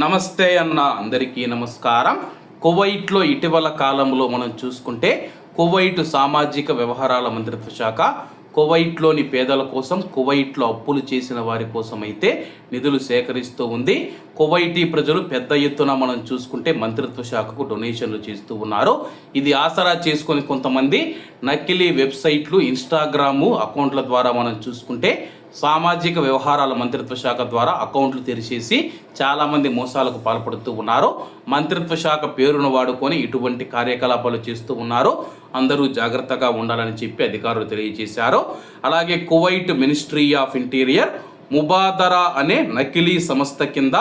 నమస్తే అన్న అందరికీ నమస్కారం. కువైట్లో ఇటీవల కాలంలో మనం చూసుకుంటే కువైట్ సామాజిక వ్యవహారాల మంత్రిత్వ శాఖ కువైట్లోని పేదల కోసం కువైట్లో అప్పులు చేసిన వారి కోసం అయితే నిధులు సేకరిస్తూ ఉంది. కువైటీ ప్రజలు పెద్ద ఎత్తున మనం చూసుకుంటే మంత్రిత్వ శాఖకు డొనేషన్లు చేస్తూ ఉన్నారు. ఇది ఆసరా చేసుకొని కొంతమంది నకిలీ వెబ్సైట్లు ఇన్స్టాగ్రాము అకౌంట్ల ద్వారా మనం చూసుకుంటే సామాజిక వ్యవహారాల మంత్రిత్వ శాఖ ద్వారా అకౌంట్లు తెరిచేసి చాలామంది మోసాలకు పాల్పడుతూ ఉన్నారు. మంత్రిత్వ శాఖ పేరును వాడుకొని ఇటువంటి కార్యకలాపాలు చేస్తూ ఉన్నారు. అందరూ జాగ్రత్తగా ఉండాలని చెప్పి అధికారులు తెలియజేశారు. అలాగే Kuwait ministry of interior Mubadara అనే నకిలీ సంస్థ కింద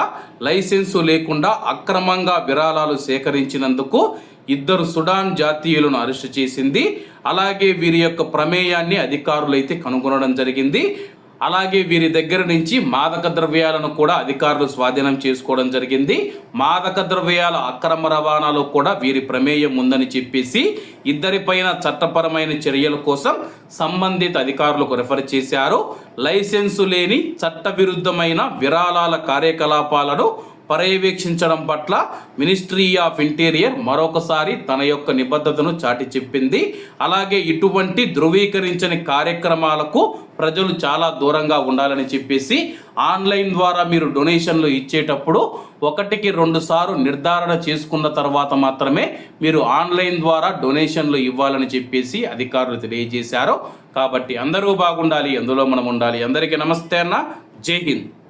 లైసెన్సు లేకుండా అక్రమంగా విరాళాలు సేకరించినందుకు ఇద్దరు సుడాన్ జాతీయులను అరెస్టు చేసింది. అలాగే వీరి యొక్క ప్రమేయాన్ని అధికారులైతే కనుగొనడం జరిగింది. అలాగే వీరి దగ్గర నుంచి మాదక ద్రవ్యాలను కూడా అధికారులు స్వాధీనం చేసుకోవడం జరిగింది. మాదక ద్రవ్యాల అక్రమ రవాణాలో కూడా వీరి ప్రమేయం ఉందని చెప్పేసి ఇద్దరిపైన చట్టపరమైన చర్యల కోసం సంబంధిత అధికారులకు రెఫర్ చేశారు. లైసెన్సు లేని చట్టవిరుద్ధమైన విరాళాల కార్యకలాపాలను పర్యవేక్షించడం పట్ల మినిస్ట్రీ ఆఫ్ ఇంటీరియర్ మరొకసారి తన యొక్క నిబద్ధతను చాటి చెప్పింది. అలాగే ఇటువంటి ధృవీకరించని కార్యక్రమాలకు ప్రజలు చాలా దూరంగా ఉండాలని చెప్పేసి ఆన్లైన్ ద్వారా మీరు డొనేషన్లు ఇచ్చేటప్పుడు ఒకటికి రెండు సార్లు నిర్ధారణ చేసుకున్న తర్వాత మాత్రమే మీరు ఆన్లైన్ ద్వారా డొనేషన్లు ఇవ్వాలని చెప్పేసి అధికారులు తెలియజేశారు. కాబట్టి అందరూ బాగుండాలి అందులో మనం ఉండాలి. అందరికీ నమస్తే అన్న. జై హింద్.